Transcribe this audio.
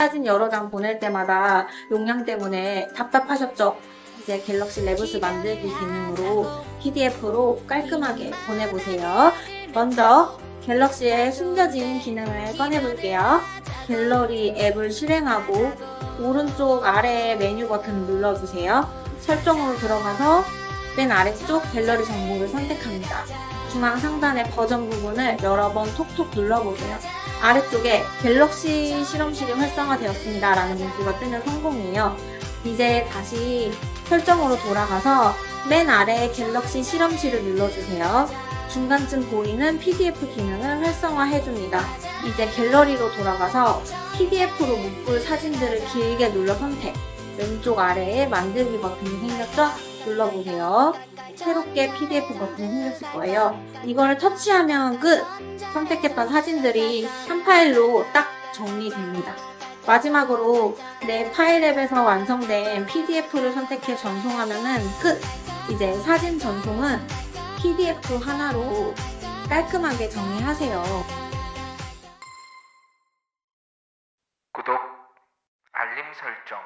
사진 여러 장 보낼 때마다 용량 때문에 답답하셨죠? 이제 갤럭시 레브스 만들기 기능으로 PDF로 깔끔하게 보내보세요. 먼저 갤럭시의 숨겨진 기능을 꺼내볼게요. 갤러리 앱을 실행하고 오른쪽 아래 메뉴 버튼 눌러주세요. 설정으로 들어가서 맨 아래쪽 갤러리 정보를 선택합니다. 중앙 상단의 버전 부분을 여러 번 톡톡 눌러보세요. 아래쪽에 갤럭시 실험실이 활성화되었습니다. 라는 문구가 뜨면 성공이에요. 이제 다시 설정으로 돌아가서 맨 아래 갤럭시 실험실을 눌러주세요. 중간쯤 보이는 PDF 기능을 활성화해줍니다. 이제 갤러리로 돌아가서 PDF로 묶을 사진들을 길게 눌러 선택. 왼쪽 아래에 만들기 버튼이 생겼죠? 눌러보세요. 새롭게 PDF 버튼이 생겼을 거예요. 이걸 터치하면 끝! 선택했던 사진들이 한 파일로 딱 정리됩니다. 마지막으로 내 파일 앱에서 완성된 PDF를 선택해 전송하면은 끝! 이제 사진 전송은 PDF 하나로 깔끔하게 정리하세요. 구독, 알림 설정